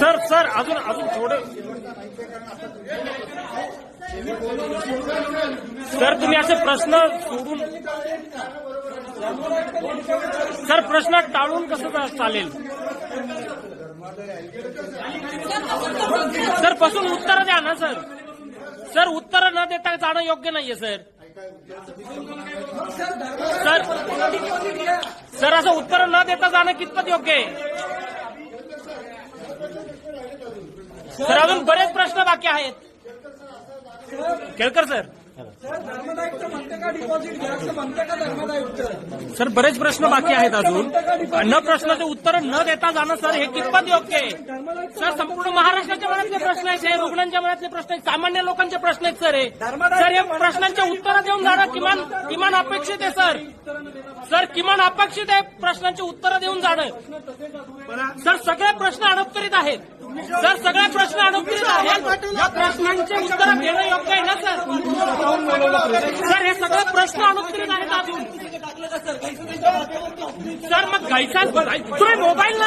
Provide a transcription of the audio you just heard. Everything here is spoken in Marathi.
सर सर अजून अजून थोडं. सर तुम्ही असे प्रश्न सोडून सर प्रश्न टाळून कसं चालेल? सरपासून उत्तर द्या ना सर. सर उत्तर न देता जाणं योग्य नाहीये सर. सर सर असं उत्तर न देता जाणं कितपत योग्य आहे? सर अजून बरेच प्रश्न बाकी आहेत. केळकर सर. सर बरेच प्रश्न बाकी आहेत अजून. न प्रश्नाचे उत्तर न देता जाणं सर हे कितपत योग्य आहे? सर संपूर्ण महाराष्ट्राच्या मनातले प्रश्न आहेत हे रुग्णांच्या मनातले प्रश्न आहेत सामान्य लोकांचे प्रश्न आहेत सर हे. सर हे प्रश्नांचे उत्तर देऊन जाणं किमान किमान अपेक्षित आहे सर. सर किमान अपेक्षित आहे प्रश्नांची उत्तरं देऊन जाणं. सर सगळे प्रश्न अडपतरीत आहेत. सर सगळे प्रश्न अनुत्तरित आहेत या प्रश्नांचे उत्तर घेणं योग्य आहे ना सर? सर हे सगळे प्रश्न अनुत्तरित आहेत अजून. सर मग घायचा तुम्ही मोबाईल